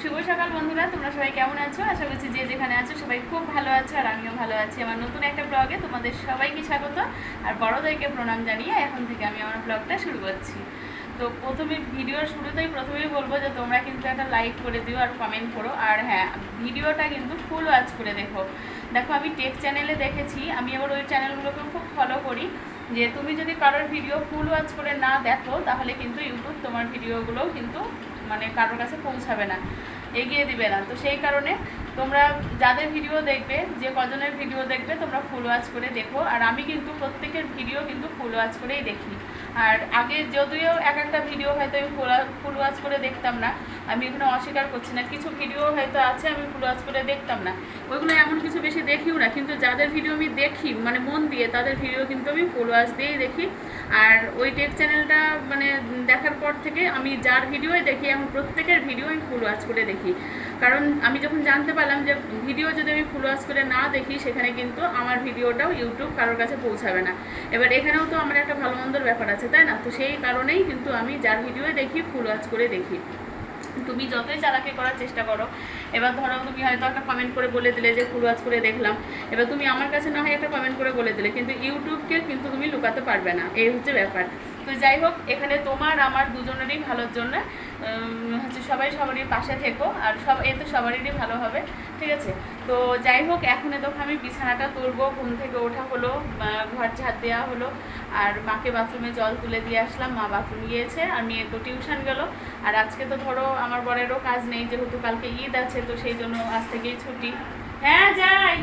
শুভ সকাল বন্ধুরা, তোমরা সবাই কেমন আছো? আশা করছি যে যেখানে আছো সবাই খুব ভালো আছো আর আমিও ভালো আছি। আমার নতুন একটা ব্লগে তোমাদের সবাইকে স্বাগত আর বড়দেরকে প্রণাম জানিয়ে এখন থেকে আমি আমার ব্লগটা শুরু করছি। তো প্রথমে ভিডিওর শুরুতেই প্রথমেই বলব যে তোমরা কিন্তু একটা লাইক করে দিও আর কমেন্ট করো। আর হ্যাঁ ভিডিওটা কিন্তু ফুল ওয়াচ করে দেখো। দেখো, আমি টেক চ্যানেলে দেখেছি, আমি আবার ওই চ্যানেলগুলোকে খুব ফলো করি। যে তুমি যদি কারোর ভিডিও ফুল ওয়াচ করে না দেখো, তাহলে কিন্তু ইউটিউব তোমার ভিডিওগুলো কিন্তু মানে কারোর কাছে পৌঁছাবে না, এগিয়ে দিবে না। তো সেই কারণে তোমরা যাদের ভিডিও দেখবে, যে কজনের ভিডিও দেখবে, তোমরা ফুল ওয়াচ করে দেখো। আর আমি কিন্তু প্রত্যেকের ভিডিও কিন্তু ফুল ওয়াচ করেই দেখি। আর আগে যদিও এক একটা ভিডিও হয়তো আমি ফুল ওয়াচ করে দেখতাম না, আমি এখানে অস্বীকার করছি না। কিছু ভিডিও হয়তো আছে, আমি ফুল ওয়াচ করে দেখতাম না। ওইগুলো এমন কিছু বেশি দেখিও না, কিন্তু যাদের ভিডিও আমি দেখি মানে মন দিয়ে, তাদের ভিডিও কিন্তু আমি ফুল ওয়াচ দিয়েই দেখি। আর ওই টেক চ্যানেলটা মানে দেখার পর থেকে আমি যার ভিডিওই দেখি আমি প্রত্যেকের ভিডিও আমি ফুল ওয়াচ করে দেখি। কারণ আমি যখন জানতে পারলাম যে ভিডিও যদি আমি ফুল ওয়াচ করে না দেখি, সেখানে কিন্তু আমার ভিডিওটাও ইউটিউব কারোর কাছে পৌঁছাবে না। এবার এখানেও তো আমার একটা ভালো মন্দর ব্যাপার আছে, তাই না? তো সেই কারণেই কিন্তু আমি যার ভিডিওই দেখি ফুল ওয়াচ করে দেখি। তুমি যতই চালাকি করার চেষ্টা করো। এবার ধরো তুমি হয়তো একটা কমেন্ট করে বলে দিলে যে আজ করে দেখলাম। এবার তুমি আমার কাছে না হয় একটা কমেন্ট করে বলে দিলে। কিন্তু ইউটিউবকে কিন্তু তুমি লুকাতে পারবে না। এই হচ্ছে ব্যাপার। তো যাই হোক, এখানে তোমার, আমার দুজনেরই ভালোর জন্য হচ্ছে সবাই সবারই পাশে থেকো, আর সব, এ তো সবারই ভালো হবে, ঠিক আছে? তো যাই হোক এখন দেখো আমি বিছানাটা তুলবো, ঘুম থেকে ওঠা হলো ঘর ঝাড় দেওয়া হলো, আর মাকে বাথরুমে জল তুলে দিয়ে আসলাম, মা বাথরুম গিয়েছে, আর মেয়ে তো টিউশন গেল, আর আজকে তো ধরো আমার বরেরও কাজ নেই, যেহেতু কালকে ঈদ আছে, তো সেই জন্য আজ থেকেই ছুটি। হ্যাঁ যাই!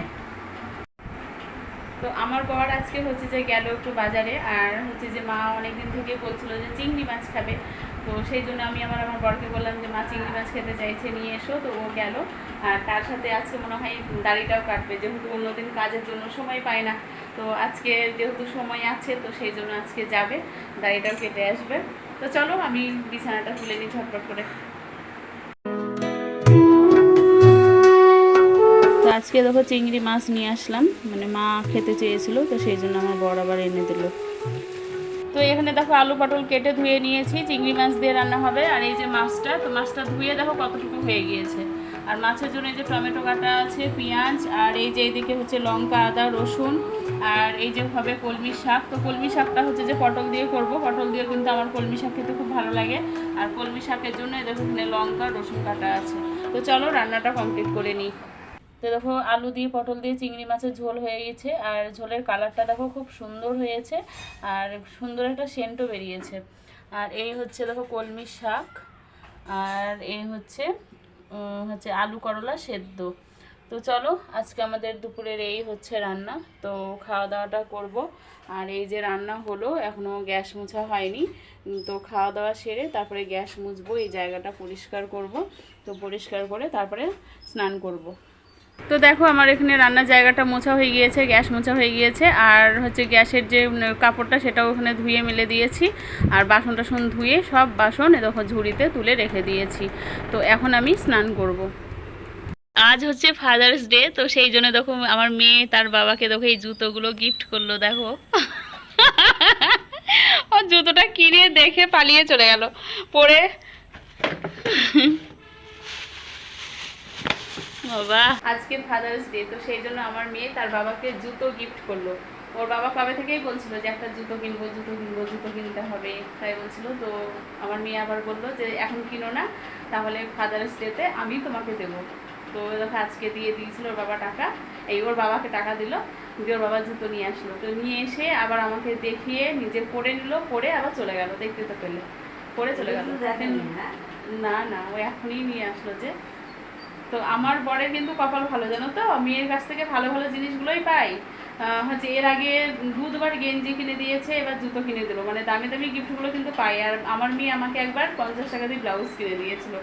তো আমার বর আজকে হচ্ছে যে গেল একটু বাজারে আর হচ্ছে যে মা অনেকদিন থেকে বলছিল যে চিংড়ি মাছ খাবে। তো সেই জন্য আমি আমার আমার বরকে বললাম যে, মা, চিংড়ি মাছ খেতে চাইছে, নিয়ে এসো। তো ও গেল। আর তার সাথে আজকে মনে হয় দাড়িটাও কাটবে, যেহেতু অন্যদিন কাজের জন্য সময় পায় না। তো আজকে যেহেতু সময় আছে, তো সেই জন্য আজকে যাবে, দাড়িটাও কেটে আসবে। তো চলো, আমি বিছানাটা তুলে নিই ঝটপট করে। আজকে দেখো চিংড়ি মাছ নিয়ে আসলাম। মানে মা খেতে চেয়েছিল, তো সেই জন্য আমার বড় আবার এনে দিল। তো এখানে দেখো আলু পটল কেটে ধুয়ে নিয়েছি, চিংড়ি মাছ দিয়ে রান্না হবে। আর এই যে মাছটা, তো মাছটা ধুয়ে দেখো কতটুকু হয়ে গিয়েছে। আর মাছের জন্য এই যে টমেটো কাটা আছে, পেঁয়াজ, আর এই যে এইদিকে হচ্ছে লঙ্কা, আদা, রসুন, আর এই যে হবে কলমি শাক। তো কলমি শাকটা হচ্ছে যে পটল দিয়ে করব। পটল দিয়ে কিন্তু আমার কলমি শাক খেতে খুব ভালো লাগে। আর কলমি শাকের জন্য দেখো এখানে লঙ্কা, রসুন কাটা আছে। তো চলো রান্নাটা কমপ্লিট করে নিই। তো দেখো আলু দিয়ে, পটল দিয়ে, চিংড়ি মাছের ঝোল হয়ে গেছে। আর ঝোলের কালারটা দেখো খুব সুন্দর হয়েছে আর সুন্দর একটা সেন্টও বেরিয়েছে। আর এই হচ্ছে দেখো কলমি শাক, আর এই হচ্ছে হচ্ছে আলু করলা সেদ্ধ। তো চলো, আজকে আমাদের দুপুরের এই হচ্ছে রান্না। তো খাওয়া দাওয়াটা করব। আর এই যে রান্না হলো এখনও গ্যাস মোছা হয়নি। তো খাওয়া দাওয়া সেরে তারপরে গ্যাস মুছবো, এই জায়গাটা পরিষ্কার করব। তো পরিষ্কার করে তারপরে স্নান করব। তো দেখো আমার এখানে রান্নার জায়গাটা মোছা হয়ে গিয়েছে, গ্যাস মোছা হয়ে গিয়েছে। আর হচ্ছে গ্যাসের যে কাপড়টা সেটাও ওখানে ধুয়ে মেলে দিয়েছি। আর বাসন টাসন ধুয়ে সব বাসন দেখো ঝুড়িতে তুলে রেখে দিয়েছি। তো এখন আমি স্নান করব। আজ হচ্ছে ফাদার্স ডে তো সেই জন্য দেখো আমার মেয়ে তার বাবাকে দেখো এই জুতোগুলো গিফট করল, দেখো। ও জুতোটা কিনে দেখে পালিয়ে চলে গেল। পরে বাবা। আজকে ফাদার্স ডে তো সেই জন্য আমার মেয়ে তার বাবাকে জুতো গিফট করল। ওর বাবা কবে থেকেই বলছিল যে একটা জুতো কিনবো জুতো কিনবো জুতো কিনতে হবে তাই বলছিল। তো আমার মেয়ে আবার বলল যে এখন কিনো না তাহলে ফাদার্স ডেতে আমি তোমাকে দেবো। তো দেখো আজকে দিয়ে দিয়েছিল ওর বাবা টাকা। এই ওর বাবাকে টাকা দিল দিয়ে ওর বাবা জুতো নিয়ে আসলো। তো নিয়ে এসে আবার আমাকে দেখিয়ে নিজে পরে নিল পরে আবার চলে গেল। দেখতে তো পেলে। পরে চলে গেল। না না ও এখনই নিয়ে আসলো যে তো আমার বরের কিন্তু কপাল ভালো, জানো তো? মেয়ের কাছ থেকে ভালো ভালো জিনিসগুলোই পাই। হচ্ছে এর আগে দুবার গেঞ্জি কিনে দিয়েছে, এবার জুতো কিনে দিল। মানে দামি দামি গিফটগুলো কিন্তু পাই। আর আমার মেয়ে আমাকে একবার পঞ্চাশ টাকা দিয়ে ব্লাউজ কিনে দিয়েছিল।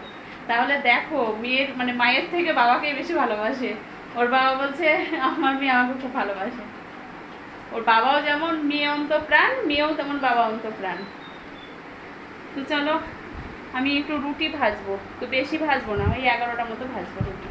তাহলে দেখো, মেয়ের মানে মায়ের থেকে বাবাকে বেশি ভালোবাসে। ওর বাবা বলছে, আমার মেয়ে আমাকে খুব ভালোবাসে। ওর বাবাও যেমন মেয়ে অন্ত প্রাণ মেয়েও তেমন বাবা অন্ত প্রাণ তো চলো আমি একটু রুটি ভাজবো তো বেশি ভাজবো না ওই এগারোটা মতো ভাজবো রুটি।